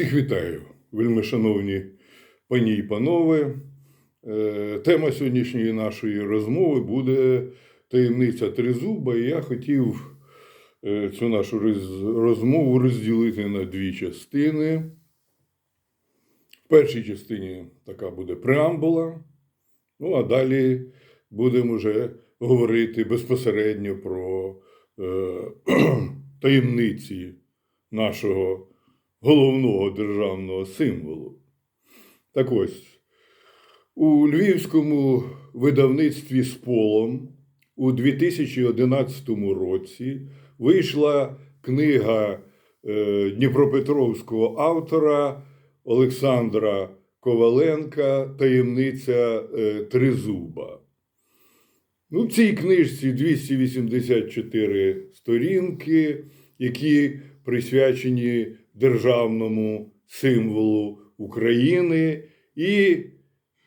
Всіх вітаю, вельми шановні пані і панове. Е, Тема сьогоднішньої нашої розмови буде таємниця тризуба. І я хотів е, цю нашу розмову розділити на дві частини. В першій частині така буде преамбула. Ну, а далі будемо вже говорити безпосередньо про е, таємниці нашого головного державного символу. Так ось, у львівському видавництві з полом у 2011 році вийшла книга е, Дніпропетровського автора Олександра Коваленка Таємниця е, Тризуба. Ну, в цій книжці 284 сторінки, які присвячені державному символу України і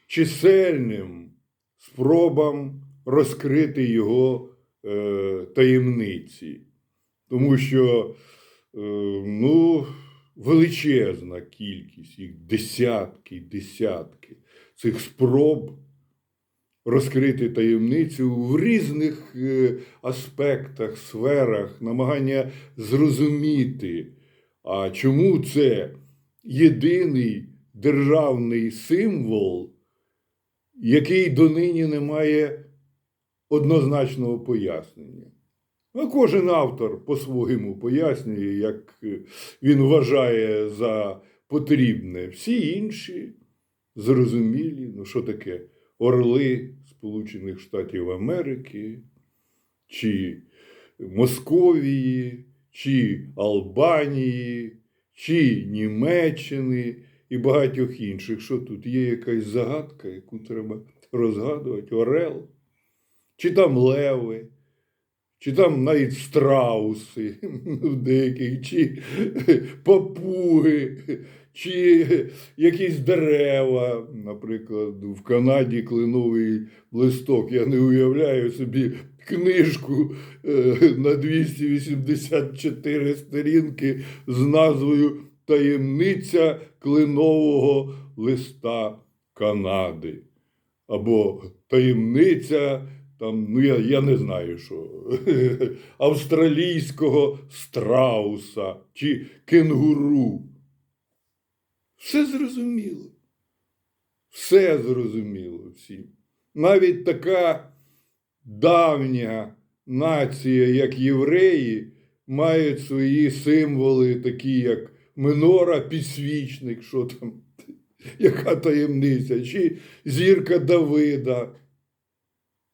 чисельним спробам розкрити його е, таємниці. Тому що е, ну, величезна кількість, їх десятки, десятки цих спроб розкрити таємницю в різних е, аспектах, сферах, намагання зрозуміти, а чому це єдиний державний символ, який донині не має однозначного пояснення. Ну, кожен автор по-своєму пояснює, як е, він вважає за потрібне. Всі інші зрозумілі, ну що таке орли Сполучених Штатів Америки, чи Московії, чи Албанії, чи Німеччини і багатьох інших. Що тут є якась загадка, яку треба розгадувати? Орел, чи там леви, чи там навіть страуси в деяких, чи папуги, чи якісь дерева, наприклад, в Канаді кленовий листок. Я не уявляю собі книжку е, на 284 сторінки з назвою Таємниця кленового листа Канади. Або таємниця там, ну я, я не знаю, що австралійського страуса чи кенгуру. Все зрозуміло. Все зрозуміло всім. Навіть така давня нація, як євреї, мають свої символи, такі як минора, підсвічник, що там, яка таємниця, чи зірка Давида,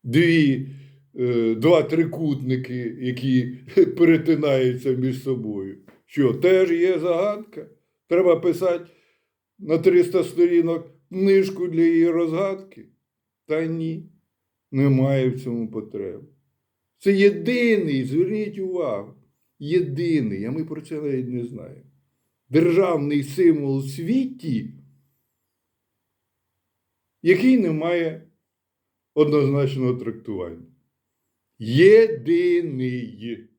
дві, е, два трикутники, які перетинаються між собою. Що теж є загадка? Треба писати на 300 сторінок книжку для її розгадки? Та ні, немає в цьому потреби. Це єдиний, зверніть увагу, єдиний, а ми про це навіть не знаємо. Державний символ у світі, який не має однозначного трактування. Єдиний.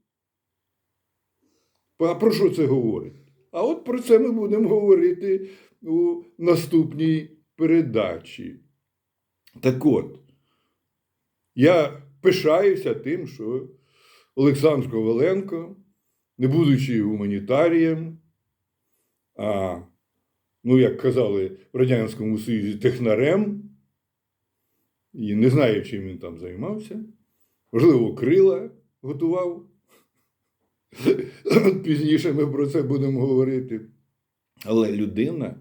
А про що це говорить? А от про це ми будемо говорити у наступній передачі. Так от, я пишаюся тим, що Олександр Коваленко, не будучи гуманітарієм, а, ну, як казали в Радянському Союзі, технарем, і не знаю, чим він там займався, можливо, крила готував. Пізніше ми про це будемо говорити. Але людина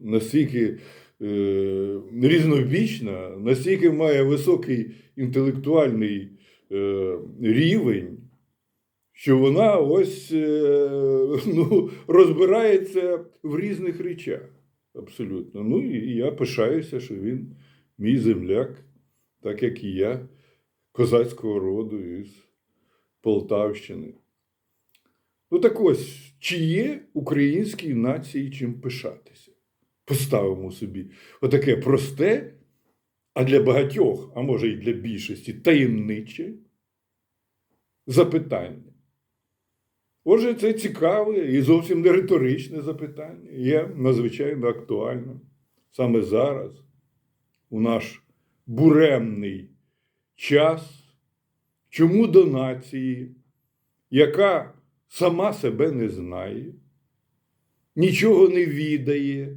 настільки е, різновічна, настільки має високий інтелектуальний е, рівень, що вона ось е, ну, розбирається в різних речах. Абсолютно. Ну і я пишаюся, що він мій земляк, так як і я, козацького роду із Полтавщини. Ну так ось, чи є українській нації чим пишатися? Поставимо собі отаке просте, а для багатьох, а може і для більшості, таємниче запитання. Отже, це цікаве і зовсім не риторичне запитання. Є надзвичайно актуальним саме зараз, у наш буремний час, чому до нації, яка сама себе не знає, нічого не відає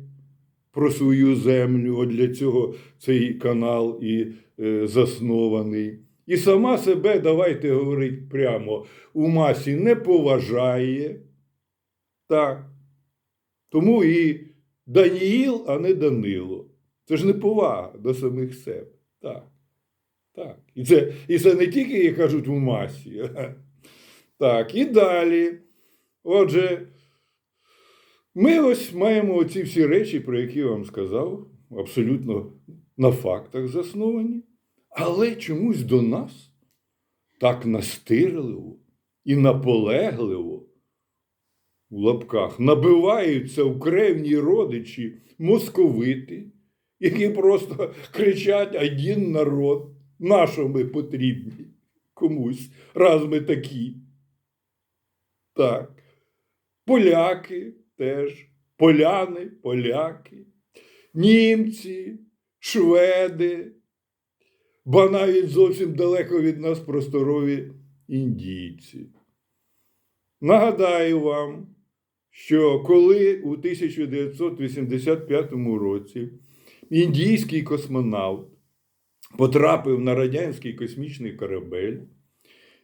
про свою землю. От для цього цей канал і е, заснований. І сама себе, давайте говорити прямо, у масі не поважає. Так. Тому і Даніїл, а не Данило. Це ж не повага до самих себе. Так. Так. І це, і це не тільки, як кажуть, у масі. Так, і далі. Отже, ми ось маємо ці всі речі, про які я вам сказав, абсолютно на фактах засновані. Але чомусь до нас так настирливо і наполегливо у лапках набиваються укревні родичі московити, які просто кричать один народ, на ми потрібні комусь, раз ми такі. Так. Поляки теж, поляни, поляки, німці, шведи, бо навіть зовсім далеко від нас просторові індійці. Нагадаю вам, що коли у 1985 році індійський космонавт потрапив на радянський космічний корабель,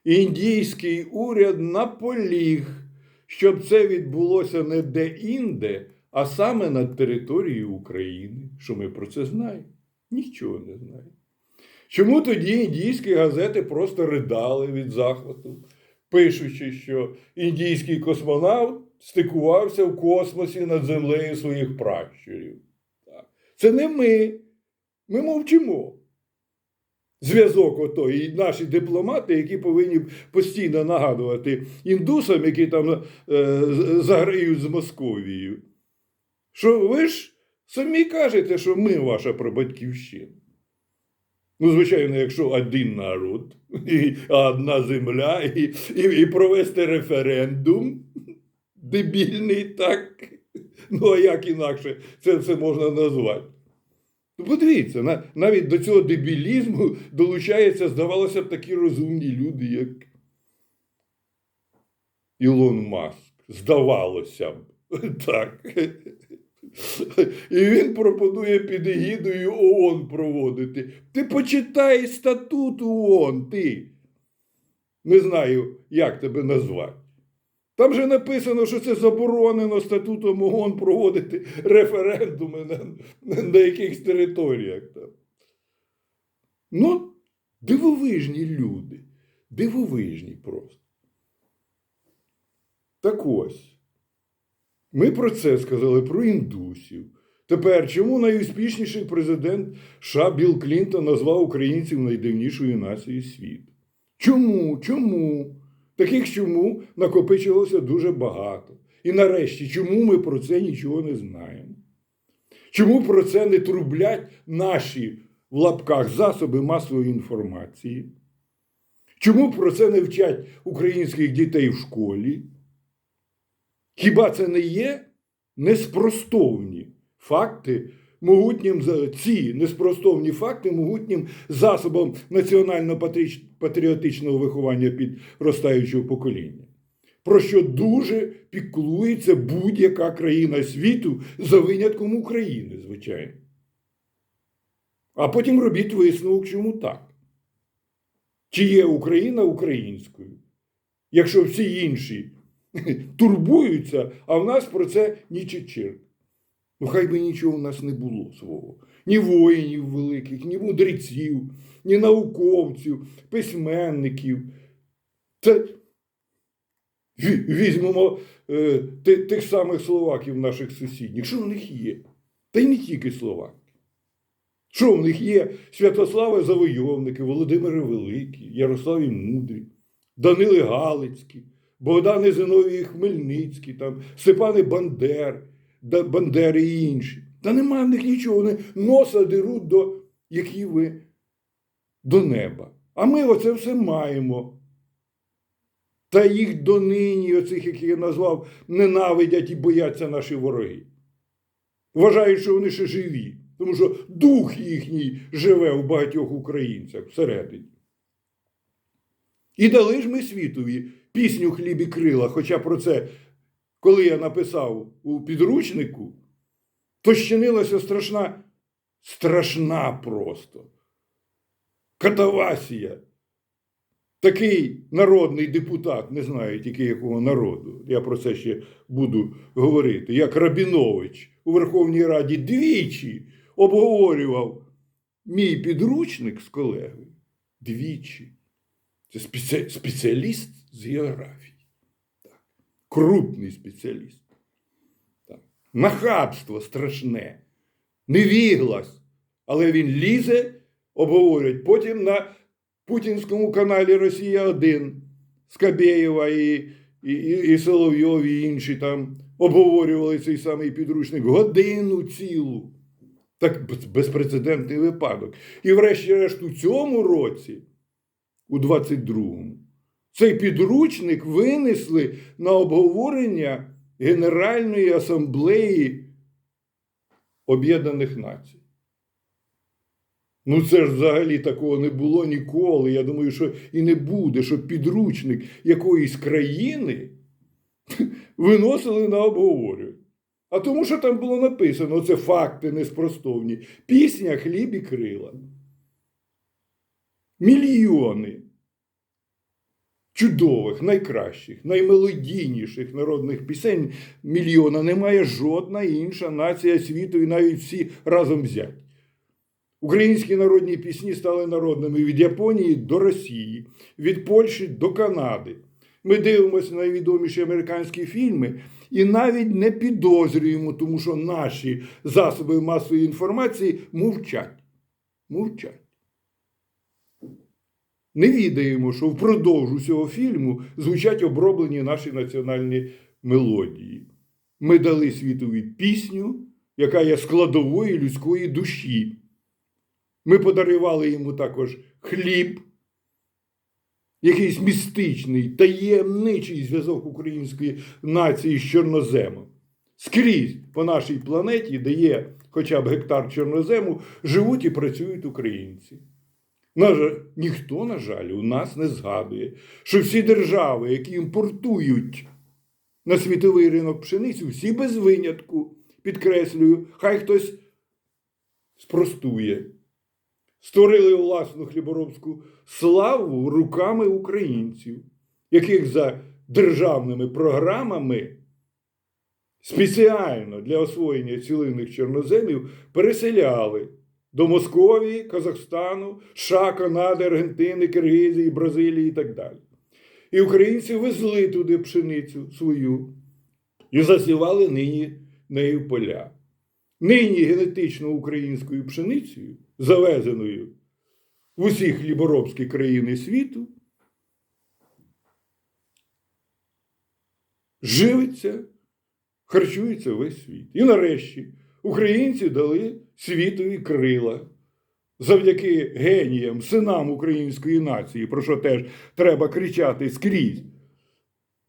індійський уряд наполіг, щоб це відбулося не де-інде, а саме на території України. Що ми про це знаємо? Нічого не знаємо. Чому тоді індійські газети просто ридали від захвату, пишучи, що індійський космонавт стикувався в космосі над землею своїх пращурів? Це не ми. Ми мовчимо. Зв'язок ото, і наші дипломати, які повинні постійно нагадувати індусам, які там е, заграють з Московією, що ви ж самі кажете, що ми ваша прабатьківщина. Ну, звичайно, якщо один народ, і одна земля, і, і, і провести референдум дебільний, так. Ну, а як інакше це, це можна назвати? Ну, подивіться, навіть до цього дебілізму долучаються, здавалося б, такі розумні люди, як Ілон Маск. Здавалося б. Так. І він пропонує під егідою ООН проводити. Ти почитай статут ООН, ти. Не знаю, як тебе назвати. Там же написано, що це заборонено статутом ООН проводити референдуми на, на, якихось територіях. Там. Ну, дивовижні люди. Дивовижні просто. Так ось. Ми про це сказали, про індусів. Тепер, чому найуспішніший президент США Білл Клінтон назвав українців найдивнішою нацією світу? Чому? Чому? Таких чому накопичилося дуже багато. І нарешті, чому ми про це нічого не знаємо? Чому про це не трублять наші в лапках засоби масової інформації? Чому про це не вчать українських дітей в школі? Хіба це не є неспростовні факти могутнім ці неспростовні факти могутнім засобом національно-патріотичного виховання підростаючого покоління? Про що дуже піклується будь-яка країна світу за винятком України, звичайно. А потім робіть висновок, чому так. Чи є Україна українською? Якщо всі інші турбуються, а в нас про це ні чечір. Ну, хай би нічого в нас не було свого. Ні воїнів великих, ні мудреців, ні науковців, письменників. Це візьмемо е, ти- тих самих словаків наших сусідніх. Що в них є? Та й не тільки словаки. Що в них є? Святослави Завойовники, Володимири Великі, Ярославі Мудрі, Данили Галицькі, Богдани Зиновії Хмельницькі, там, Степани Бандер, Бандери і інші. Та немає в них нічого, вони носа деруть до, які ви, до неба. А ми оце все маємо. Та їх донині, оцих, яких я назвав, ненавидять і бояться наші вороги. Вважають, що вони ще живі, тому що дух їхній живе у багатьох українцях всередині. І дали ж ми світові пісню хліб і крила, хоча про це, коли я написав у підручнику, то щинилася страшна, страшна просто. Катавасія. Такий народний депутат, не знаю тільки якого народу, я про це ще буду говорити, як Рабінович у Верховній Раді двічі обговорював мій підручник з колегою. Двічі. Це спеціаліст з географії. Крупний спеціаліст. Так. Нахабство страшне, невіглас. Але він лізе, обговорюють. Потім на путінському каналі Росія 1 Скабєєва і, і, і, і Соловйов, і інші там обговорювали цей самий підручник годину цілу. Так безпрецедентний випадок. І врешті-решт у цьому році, у 22-му, цей підручник винесли на обговорення Генеральної асамблеї Об'єднаних Націй. Ну, це ж взагалі такого не було ніколи. Я думаю, що і не буде, щоб підручник якоїсь країни виносили на обговорення. А тому, що там було написано, це факти неспростовні. Пісня хліб і крила. Мільйони чудових, найкращих, наймелодійніших народних пісень мільйона немає жодна інша нація світу, і навіть всі разом взяті. Українські народні пісні стали народними від Японії до Росії, від Польщі до Канади. Ми дивимося найвідоміші американські фільми і навіть не підозрюємо, тому що наші засоби масової інформації мовчать. Мовчать. Не відаємо, що впродовж усього фільму звучать оброблені наші національні мелодії. Ми дали світові пісню, яка є складовою людської душі. Ми подарували йому також хліб, якийсь містичний, таємничий зв'язок української нації з чорноземом. Скрізь по нашій планеті, де є хоча б гектар чорнозему, живуть і працюють українці. Ніхто, на жаль, у нас не згадує, що всі держави, які імпортують на світовий ринок пшеницю, всі без винятку, підкреслюю, хай хтось спростує створили власну хліборобську славу руками українців, яких за державними програмами спеціально для освоєння цілинних чорноземів переселяли до Московії, Казахстану, США, Канади, Аргентини, Киргизії, Бразилії і так далі. І українці везли туди пшеницю свою і засівали нині нею поля. Нині генетично українською пшеницею, завезеною в усі хліборобські країни світу, живиться, харчується весь світ. І нарешті українці дали світові крила. Завдяки геніям, синам української нації, про що теж треба кричати скрізь.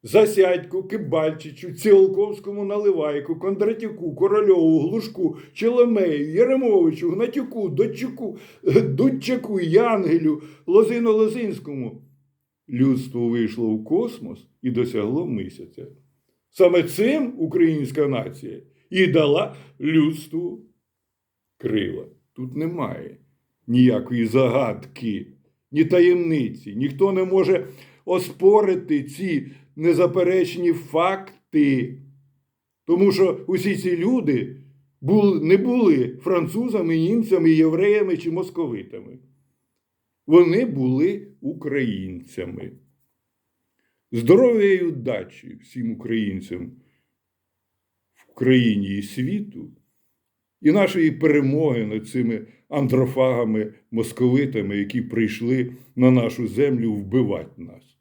Засядьку, Кибальчичу, Цілковському Наливайку, Кондратюку, Корольову, Глушку, Челемею, Єремовичу, Гнатюку, Дочуку, Дудчаку, Янгелю, Лозино Лозинському. Людство вийшло в космос і досягло місяця. Саме цим українська нація і дала людству крила. Тут немає ніякої загадки, ні таємниці. Ніхто не може оспорити ці незаперечні факти. Тому що усі ці люди не були французами, німцями, євреями чи московитами. Вони були українцями. Здоров'я і удачі всім українцям в країні і світу, і нашої перемоги над цими андрофагами, московитами, які прийшли на нашу землю вбивати нас.